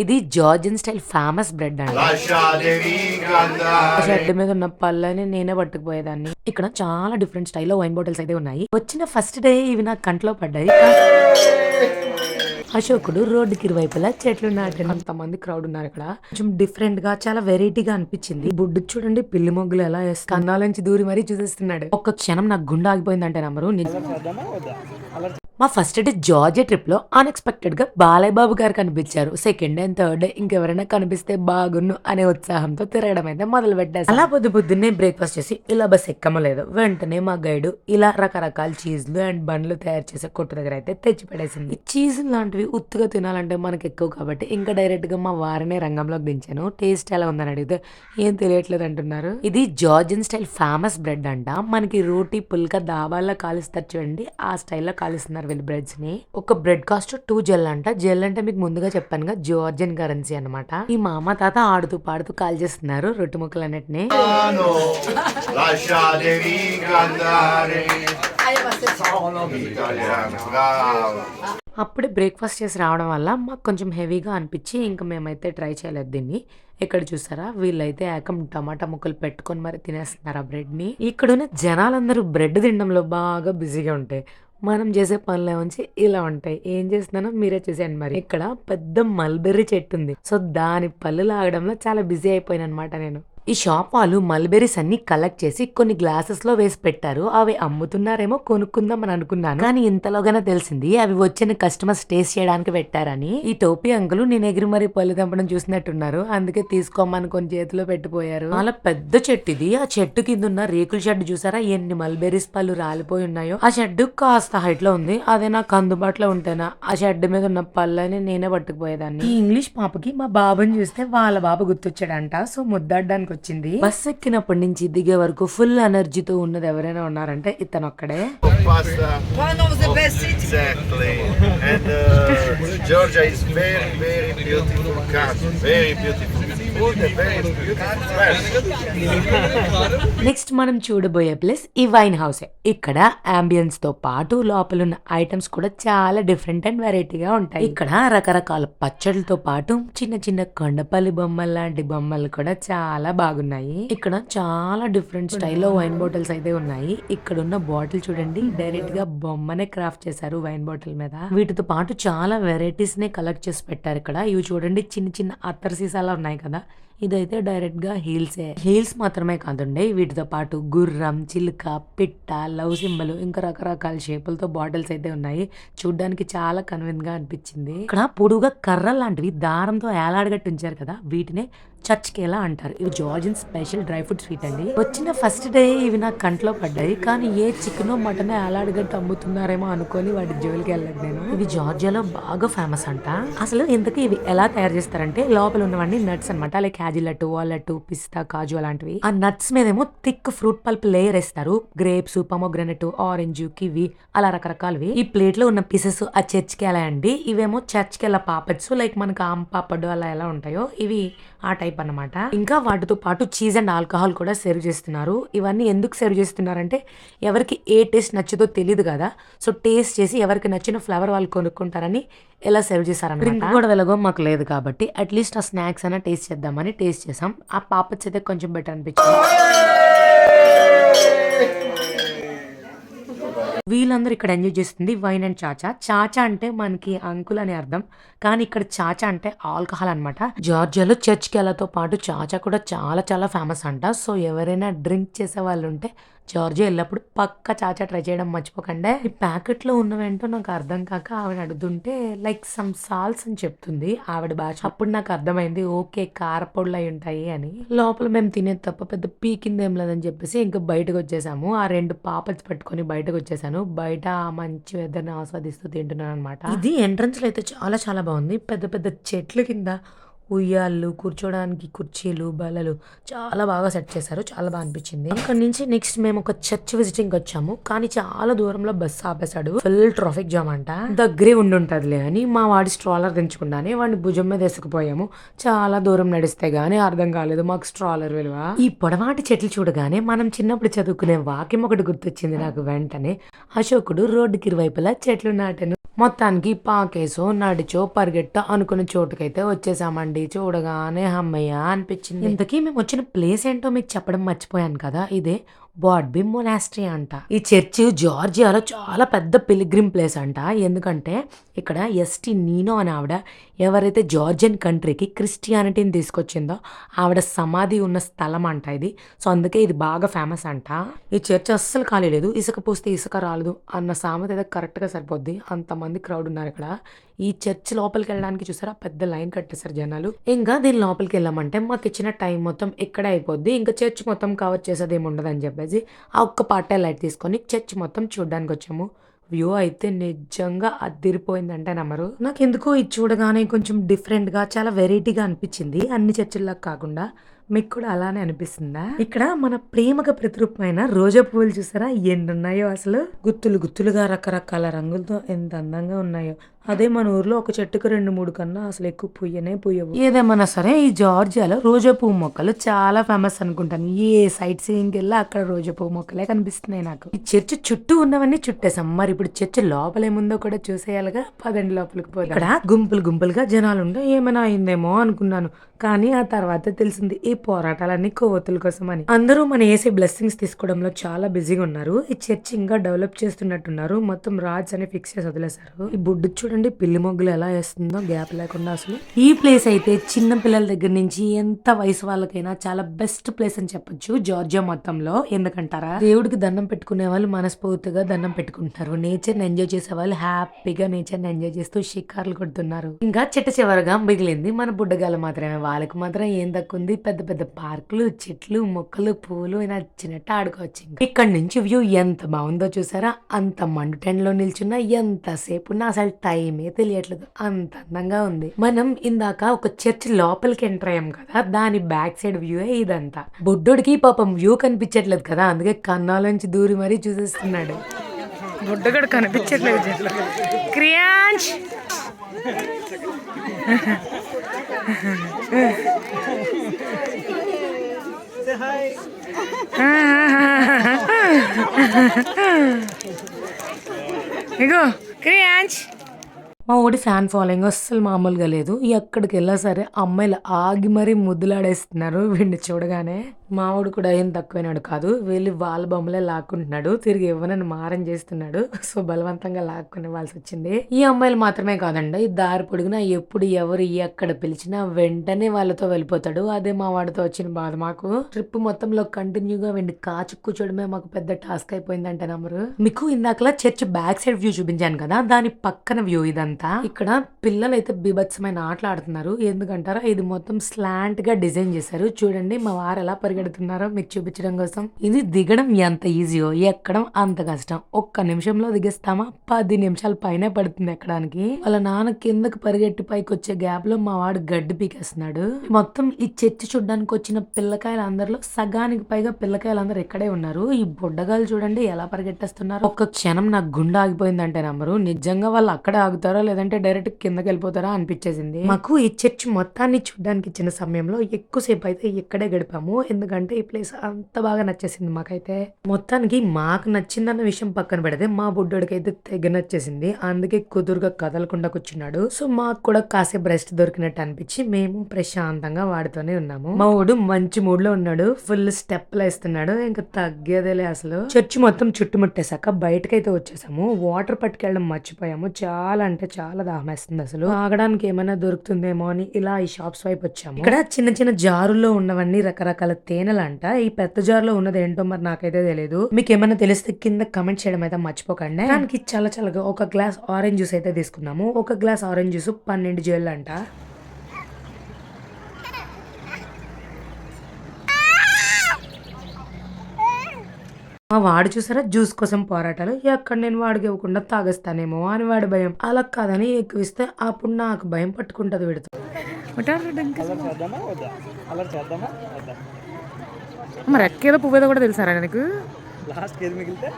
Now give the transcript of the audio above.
ఇది Georgian style famous bread అండి. Shed మీద ఉన్న పళ్ళని నేనే పట్టుకుపోయేదాన్ని. ఇక్కడ చాలా డిఫరెంట్ స్టైల్లో వైన్ బాటిల్స్ అయితే ఉన్నాయి. వచ్చిన ఫస్ట్ డే ఇవి నాకు కంట్లో పడ్డాయి. అశోకుడు రోడ్డుకి ఇరువైపులా చెట్లు నాటాడు. అంతమంది క్రౌడ్ ఉన్నారు ఇక్కడ. కొంచెం డిఫరెంట్గా చాలా వెరైటీగా అనిపించింది. బుడ్డు చూడండి పిల్లి మొగ్గులు ఎలా వేస్తారు కన్నాల నుంచి దూరి మరీ చూసేస్తున్నాడు. ఒక్క క్షణం నాకు గుండె ఆగిపోయిందంటే నమ్మరు నేను- మా ఫస్ట్ డే జార్జియా ట్రిప్లో అన్ఎక్స్పెక్టెడ్గా బాలయ్య బాబు గారు కనిపించారు. Second day and third day ఇంకెవరైనా కనిపిస్తే బాగున్ను అనే ఉత్సాహంతో తిరగడం అయితే మొదలు పెట్టారు అలా పొద్దు పొద్దున్నే బ్రేక్ఫాస్ట్ చేసి ఇలా బస్ ఎక్కమలేదు. వెంటనే మా గైడ్ ఇలా రకరకాల చీజ్లు అండ్ బండ్లు తయారు చేసే కొట్టు దగ్గర అయితే తెచ్చి పడేసింది చీజ్ లాంటివి ఉత్తుగా తినాలంటే మనకి ఎక్కువ కాబట్టి ఇంకా డైరెక్ట్గా మా వారినే రంగంలోకి దించాను. టేస్ట్ ఎలా ఉందని అడిగితే ఏం తెలియట్లేదు అంటున్నారు. ఇది జార్జియన్ స్టైల్ ఫేమస్ బ్రెడ్ అంట. మనకి రోటీ పుల్కా దాబాల్లో కాలుస్తారు చూడండి. ఆ స్టైల్లో కాలుస్తున్నారు వీళ్ళు బ్రెడ్స్ని ఒక బ్రెడ్ కాస్ట్ టూ జెల్ అంట. జెల్ అంటే మీకు ముందుగా చెప్పానుగా జార్జియన్ కరెన్సీ అన్నమాట. ఈ మామ తాత ఆడుతూ పాడుతూ కాల్ చేస్తున్నారు రొట్టె ముక్కలు అన్నిటిని అప్పుడే బ్రేక్ఫాస్ట్ చేసి రావడం వల్ల మాకు కొంచెం హెవీగా అనిపించి ఇంకా మేమైతే ట్రై చేయలేదు దీన్ని. ఇక్కడ చూసారా? వీళ్ళైతే ఏకం టమాటా ముక్కలు పెట్టుకొని మరి తినేస్తున్నారు ఆ బ్రెడ్ని ఇక్కడున్న జనాలందరూ బ్రెడ్ తినడంలో బాగా బిజీగా ఉంటాయి. మనం చేసే పనులు ఉంచి ఇలా ఉంటాయి. ఏం చేస్తున్నానో మీరే చూసాను మరి. ఇక్కడ పెద్ద మల్బెర్రీ చెట్టు ఉంది. సో దాని పళ్ళు లాగడంలో చాలా బిజీ అయిపోయాను అనమాట నేను. ఈ షాప్ వాళ్ళు మల్బెరీస్ అన్ని కలెక్ట్ చేసి కొన్ని గ్లాసెస్లో వేసి పెట్టారు. అవి అమ్ముతున్నారేమో కొనుక్కుందాం అని అనుకున్నాను. కానీ ఇంతలోగానే తెలిసింది అవి వచ్చిన కస్టమర్స్ టేస్ట్ చేయడానికి పెట్టారని. ఈ టోపీ అంకులు నేను ఎగిరి మరి పళ్ళు తెంపడం చూసినట్టున్నారు. అందుకే తీసుకోమని కొన్ని చేతిలో పెట్టిపోయారు. అలా పెద్ద చెట్టు ఇది. ఆ చెట్టు కింద ఉన్న రేకుల షెడ్ చూసారా? ఎన్ని మల్బెరీస్ పళ్ళు రాలిపోయి ఉన్నాయో. ఆ షెడ్ కాస్త హైట్లో ఉంది. అదే నాకు అందుబాటులో ఉంటేనా? ఆ షెడ్ మీద ఉన్న పళ్ళని నేనే పట్టుకుపోయేదాన్ని. ఈ ఇంగ్లీష్ పాపకి మా బాబుని చూస్తే వాళ్ళ బాబు గుర్తొచ్చాడంట. సో ముద్దాడడానికి బయటకు వచ్చింది బస్సు ఎక్కినప్పటి నుంచి దిగే వరకు ఫుల్ ఎనర్జీతో ఉన్నది ఎవరైనా ఉన్నారంటే ఇతను ఒక్కడే నెక్స్ట్ మనం చూడబోయే ప్లేస్ ఈ వైన్ హౌస్. ఇక్కడ అంబియన్స్తో పాటు లోపల ఉన్న ఐటమ్స్ కూడా చాలా డిఫరెంట్ అండ్ వెరైటీగా ఉంటాయి. ఇక్కడ రకరకాల పచ్చళ్ళతో పాటు చిన్న చిన్న కొండపల్లి బొమ్మలు లాంటి బొమ్మలు కూడా చాలా బాగున్నాయి. ఇక్కడ చాలా డిఫరెంట్ స్టైల్లో వైన్ బాటిల్స్ అయితే ఉన్నాయి. ఇక్కడ ఉన్న బాటిల్ చూడండి డైరెక్ట్గా బొమ్మనే క్రాఫ్ట్ చేశారు వైన్ బాటిల్ మీద. వీటితో పాటు చాలా వెరైటీస్ నే కలెక్ట్ చేసి పెట్టారు ఇక్కడ. ఇవి చూడండి చిన్న చిన్న అత్తర్ సీసాలా ఉన్నాయి కదా. ఇదైతే డైరెక్ట్గా హీల్సే. హీల్స్ మాత్రమే కాదండి వీటితో పాటు గుర్రం చిలుక పిట్ట లవ్ సింబల్ ఇంకా రకరకాల షేపులతో బాటిల్స్ అయితే ఉన్నాయి. చూడ్డానికి చాలా కన్వీన్గా అనిపించింది. ఇక్కడ పొడుగా కర్ర లాంటివి దారంతో ఏలాడగట్టి ఉంచారు కదా వీటినే చర్చ్ కేలా అంటారు. ఇవి Georgian special dry fruit sweet అండి. వచ్చిన ఫస్ట్ డే ఇవి నా కంట్లో పడ్డాయి. కానీ ఏ చికెన్ మటన్ అలాడిగట్టు అమ్ముతున్నారేమో అనుకొని వాటి జోలికి వెళ్ళలేదు నేను. ఇవి జార్జియాలో బాగా ఫేమస్ అంట. అసలు ఇంతకీ ఇవి ఎలా తయారు చేస్తారంటే లోపల ఉన్నవన్నీ నట్స్ అనమాట లైక్ క్యాజిలట్ వాలట్ పిస్తా కాజు అలాంటివి. ఆ నట్స్ మీదేమో థిక్ ఫ్రూట్ పల్ప్ లేయర్ వేస్తారు. గ్రేప్స్ పొమోగ్రనెట్ ఆరెంజ్ కివి అలా రకరకాలవి. ఈ ప్లేట్లో ఉన్న పీసెస్ ఆ చర్చ్కి ఎలా అండి. ఇవేమో చర్చ్కి ఎలా పాపడ్స్ లైక్ మనకు ఆమ్ పాపడ్ అలా ఎలా ఉంటాయో ఇవి ఆ టైప్ అన్నమాట. ఇంకా వాటితో పాటు చీజ్ అండ్ ఆల్కహాల్ కూడా సర్వ్ చేస్తున్నారు. ఇవన్నీ ఎందుకు సర్వ్ చేస్తున్నారంటే ఎవరికి ఏ టేస్ట్ నచ్చుతో తెలియదు కదా. సో టేస్ట్ చేసి ఎవరికి నచ్చిన ఫ్లేవర్ వాళ్ళు కొనుక్కుంటారని ఎలా సర్వ్ చేశారన్నమాట. డ్రింక్ కూడా వెలగో మాకు లేదు కాబట్టి. అట్లీస్ట్ ఆ స్నాక్స్ అయినా టేస్ట్ చేద్దామని టేస్ట్ చేసాం ఆ పాపట్స్ అయితే కొంచెం బెటర్ అనిపించింది. వీళ్ళందరూ ఇక్కడ ఎంజాయ్ చేస్తుంది వైన్ అండ్ చాచా చాచా అంటే మనకి అంకుల్ అని అర్థం. కానీ ఇక్కడ చాచా అంటే ఆల్కహాల్ అనమాట జార్జియాలో చర్చ్ కేలతో పాటు చాచా కూడా చాలా చాలా ఫేమస్ అంట. సో ఎవరైనా డ్రింక్ చేసే వాళ్ళు ఉంటే జార్జి వెళ్ళినప్పుడు పక్క చాచా ట్రై చేయడం మర్చిపోకండి. ఈ ప్యాకెట్లో ఉన్నవేంటో నాకు అర్థం కాక ఆవిడ అడుగుతుంటే లైక్ సమ్ సాల్స్ అని చెప్తుంది ఆవిడ భాష. అప్పుడు నాకు అర్థమైంది ఓకే కారపొడులు అయి ఉంటాయి అని. లోపల మేము తినేది తప్ప పెద్ద పీకిందేం లేదని చెప్పేసి ఇంకా బయటకు వచ్చేసాము. ఆ రెండు పాపట్స్ పట్టుకొని బయటకు వచ్చేసాను. బయట మంచి వెదర్ని ఆస్వాదిస్తూ తింటున్నాను అనమాట ఇది ఎంట్రన్స్లో అయితే చాలా చాలా బాగుంది. పెద్ద పెద్ద చెట్ల కింద ఉయ్యాళ్ళు కూర్చోడానికి కుర్చీలు బల్లలు చాలా బాగా సెట్ చేశారు. చాలా బాగా అనిపించింది. అక్కడ నుంచి నెక్స్ట్ మేము ఒక చర్చ్ విజిటింగ్ వచ్చాము. కానీ చాలా దూరంలో బస్సు ఆపేశాడు. ఫుల్ ట్రాఫిక్ జామ్ అంట. దగ్గరే ఉండి ఉంటదిలే అని మా వాడి స్ట్రాలర్ దించుకుండానే వాడిని భుజం మీద వేసుకుపోయాము. చాలా దూరం నడిస్తే గానీ అర్థం కాలేదు మాకు స్ట్రాలర్ విలువ. ఈ పొడవాటి చెట్లు చూడగానే మనం చిన్నప్పుడు చదువుకునే వాక్యం ఒకటి గుర్తొచ్చింది నాకు వెంటనే. అశోకుడు రోడ్డుకి ఇరువైపులా చెట్లు నాటను. మొత్తానికి పాకేసో నడిచో పరిగెట్టో అనుకున్న చోటుకైతే వచ్చేసామండి. చూడగానే అమ్మయ్య అనిపించింది. ఇంతకీ మేము వచ్చిన ప్లేస్ ఏంటో మీకు చెప్పడం మర్చిపోయాను కదా. ఇదే బాడ్బిమ్ మొనాస్ట్రీ అంట. ఈ చర్చి జార్జియాలో చాలా పెద్ద పిలిగ్రిమ్ ప్లేస్ అంట. ఎందుకంటే ఇక్కడ ఎస్టీ నీనో అని ఆవిడ ఎవరైతే జార్జియన్ కంట్రీకి క్రిస్టియానిటీని తీసుకొచ్చిందో ఆవిడ సమాధి ఉన్న స్థలం అంట ఇది. సో అందుకే ఇది బాగా ఫేమస్ అంట. ఈ చర్చ్ అస్సలు ఖాళీ లేదు. ఇసుక పూస్తే ఇసుక రాలేదు అన్న సామెత అయితే కరెక్ట్గా సరిపోద్ది. అంతమంది క్రౌడ్ ఉన్నారు ఇక్కడ. ఈ చర్చ్ లోపలికి వెళ్ళడానికి చూసారా? పెద్ద లైన్ కట్టేశారు జనాలు. ఇంకా దీని లోపలికి వెళ్ళామంటే మాకు ఇచ్చిన టైం మొత్తం ఇక్కడ అయిపోద్ది. ఇంకా చర్చ్ మొత్తం కవర్ చేసేది ఏమి ఉండదు అని చెప్పేసి ఆ ఒక్క పార్టే లైట్ తీసుకొని చర్చ్ మొత్తం చూడడానికి వచ్చాము వ్యూ అయితే నిజంగా అదిరిపోయిందంటే నమ్మరు. నాకు ఎందుకో ఇది చూడగానే కొంచెం డిఫరెంట్గా చాలా వెరైటీగా అనిపించింది. అన్ని చర్చిల్లా కాకుండా. మీకు కూడా అలానే అనిపిస్తుందా? ఇక్కడ మన ప్రేమకు ప్రతిరూపమైన రోజా పువ్వులు చూసారా? ఎన్ని ఉన్నాయో అసలు? గుత్తులు గుత్తులుగా రకరకాల రంగులతో ఎంత అందంగా ఉన్నాయో. అదే మన ఊర్లో ఒక చెట్టుకు రెండు మూడు కన్నా అసలు ఎక్కువ పుయ్యనే పుయ్యవు. ఏదేమన్నా సరే ఈ జార్జియాలో రోజా పువ్వు మొక్కలు చాలా ఫేమస్ అనుకుంటాను. ఏ సైట్ సీయింగ్కి వెళ్ళి అక్కడ రోజా పువ్వు మొక్కలే కనిపిస్తున్నాయి నాకు. ఈ చర్చ్ చుట్టూ ఉన్నవన్నీ చుట్టేసాం మరి ఇప్పుడు చర్చ్ లోపల ఏముందో కూడా చూసేయాలిగా. పదండి లోపలికి పోదాం. ఇక్కడ గుంపులు గుంపులుగా జనాలు ఉంటే ఏమైనా అయిందేమో అనుకున్నాను. కానీ ఆ తర్వాత తెలిసింది ఈ పోరాటాలన్నీ కొవ్వొత్తుల కోసం అని అందరూ మన ఏసీ బ్లెస్సింగ్స్ తీసుకోవడంలో చాలా బిజీగా ఉన్నారు. ఈ చర్చ్ ఇంకా డెవలప్ చేస్తున్నట్టున్నారు. మొత్తం రాడ్స్ అని ఫిక్స్ చేసి వదిలేశారు. ఈ బుడ్డు చూడండి పిల్లి మొగ్గులు ఎలా వేస్తుందో గ్యాప్ లేకుండా అసలు. ఈ ప్లేస్ అయితే చిన్న పిల్లల దగ్గర నుంచి ఎంత వయసు వాళ్ళకైనా చాలా బెస్ట్ ప్లేస్ అని చెప్పొచ్చు జార్జియా మొత్తంలో. ఎందుకంటారా? దేవుడికి దండం పెట్టుకునే వాళ్ళు మనస్ఫూర్తిగా దండం పెట్టుకుంటున్నారు. నేచర్ని ఎంజాయ్ చేసే వాళ్ళు హ్యాపీగా నేచర్ని ఎంజాయ్ చేస్తూ షికార్లు కొడుతున్నారు. ఇంకా చిట్ట చివరగా మిగిలింది మన బుడ్డగాలు మాత్రమే. వాళ్ళకి మాత్రం ఏం తక్కువ ఉంది. పెద్ద పెద్ద పార్కులు చెట్లు మొక్కలు పూలు నచ్చినట్టు ఆడుకోవచ్చు ఇంకా. ఇక్కడ నుంచి వ్యూ ఎంత బాగుందో చూసారా? అంత మండు టెంట్లో నిల్చున్నా ఎంతసేపు ఉన్నా అసలు టైమే తెలియట్లేదు. అంత అందంగా ఉంది. మనం ఇందాక ఒక చర్చ్ లోపలికి ఎంటర్ అయ్యాం కదా దాని బ్యాక్ సైడ్ వ్యూ ఇదంతా. బుడ్డోడికి పాపం వ్యూ కనిపించట్లేదు కదా అందుకే కన్నాలోంచి దూరి మరీ చూసేస్తున్నాడు. బుడ్డగడు కనిపించట్లేదు క్రియాంష్ ఇగో క్రియాంచ్ మా ఊడి ఫ్యాన్ ఫాలోయింగ్ అస్సలు మామూలుగా లేదు. ఎక్కడికి వెళ్ళా సరే అమ్మాయిలు ఆగి మరీ ముద్దులాడేస్తున్నారు వీడిని చూడగానే. మా కూడా ఏం తక్కువైనాడు కాదు. వెళ్ళి వాళ్ళ బొమ్మలే లాక్కుంటున్నాడు. తిరిగి ఇవ్వనని మారం చేస్తున్నాడు. సో బలవంతంగా లాక్కునివ్వాల్సి వచ్చింది ఈ అమ్మాయిలు మాత్రమే కాదండి. ఈ దారి పొడుగునా ఎప్పుడు ఎవరు ఎక్కడ పిలిచినా వెంటనే వాళ్ళతో వెళ్ళిపోతాడు. అదే మా వాడితో వచ్చిన బాధ మాకు. ట్రిప్ మొత్తంలో కంటిన్యూగా వెండి కాచు కూర్చోడమే మాకు పెద్ద టాస్క్ అయిపోయిందంటే నమ్మరు. మీకు ఇందాకలా చర్చ్ బ్యాక్ సైడ్ వ్యూ చూపించాను కదా దాని పక్కన వ్యూ ఇదంతా. ఇక్కడ పిల్లలు అయితే బీభత్సమైన ఆటలు ఆడుతున్నారు. ఎందుకంటారా? ఇది మొత్తం స్లాంట్గా డిజైన్ చేశారు. చూడండి మా వారు ఎలా పరిగెడుతున్నారో మీకు చూపించడం కోసం. ఇది దిగడం ఎంత ఈజీయో ఎక్కడం అంత కష్టం. ఒక్క నిమిషంలో దిగేస్తామా? పది నిమిషాల పైనే పడుతుంది ఎక్కడానికి. వాళ్ళ నాన్న కిందకి పరిగెట్టి పైకి వచ్చే గ్యాప్లో మా వాడు గడ్డి పీకేస్తున్నాడు. మొత్తం ఈ చర్చి చూడడానికి వచ్చిన పిల్లకాయలు అందరిలో సగానికి పైగా పిల్లకాయలు అందరూ ఇక్కడే ఉన్నారు. ఈ బుడ్డగాలు చూడండి ఎలా పరిగెట్టేస్తున్నారు. ఒక్క క్షణం నాకు గుండె ఆగిపోయిందంటే నమ్మరు నిజంగా వాళ్ళు అక్కడే ఆగుతారా లేదంటే డైరెక్ట్ కిందకి వెళ్ళిపోతారా అనిపించేసింది. మాకు ఈ చర్చ్ మొత్తాన్ని చూడడానికి ఇచ్చిన సమయంలో ఎక్కువసేపు అయితే ఇక్కడే గడిపాము. ఎందుకంటే ఎందుకంటే ఈ ప్లేస్ అంత బాగా నచ్చేసింది మాకైతే. మొత్తానికి మాకు నచ్చిందన్న విషయం పక్కన పెడితే మా బుడ్డోడికి అయితే తెగ నచ్చేసింది. అందుకే కుదురుగా కదలకుండా కూర్చున్నాడు సో మాకు కూడా కాసేపు రెస్ట్ దొరికినట్టు అనిపించి మేము ప్రశాంతంగా వాడుతూనే ఉన్నాము. మా ఊడు మంచి మూడ్లో ఉన్నాడు. ఫుల్ స్టెప్ వేస్తున్నాడు. ఇంకా తగ్గేదేలే అసలు. చర్చి మొత్తం చుట్టుముట్టేశాక బయటకైతే వచ్చేసాము. వాటర్ పట్టుకెళ్ళడం మర్చిపోయాము. చాలా అంటే చాలా దాహమేస్తుంది అసలు. ఆగడానికి ఏమైనా దొరుకుతుందేమో అని ఇలా ఈ షాప్స్ వైపు వచ్చాము. ఇక్కడ చిన్న చిన్న జారుల్లో ఉన్నవన్నీ రకరకాల తేనెలు అంట ఈ పెద్ద జారులో ఉన్నది ఏంటో మరి నాకైతే తెలియదు మీకు ఏమైనా తెలిస్తే కింద కమెంట్ చేయడం అయితే మర్చిపోకండి. దానికి చాలా చల్లగా ఒక గ్లాస్ ఆరెంజ్ జ్యూస్ అయితే తీసుకున్నాము. ఒక గ్లాస్ ఆరెంజ్ జ్యూస్ పన్నెండు జేళ్ళు అంట. మా వాడు చూసారా? జ్యూస్ కోసం పోరాటాలు. ఎక్కడ నేను వాడికి ఇవ్వకుండా తాగేస్తానేమో అని వాడి భయం. అలా కాదని ఎక్కువిస్తే అప్పుడు నాకు భయం పట్టుకుంటది వీడితో. మరి ఎక్కేదో పువ్వేదో కూడా తెలుసారా నీకు? లాస్ట్ ఏది మిగిలితే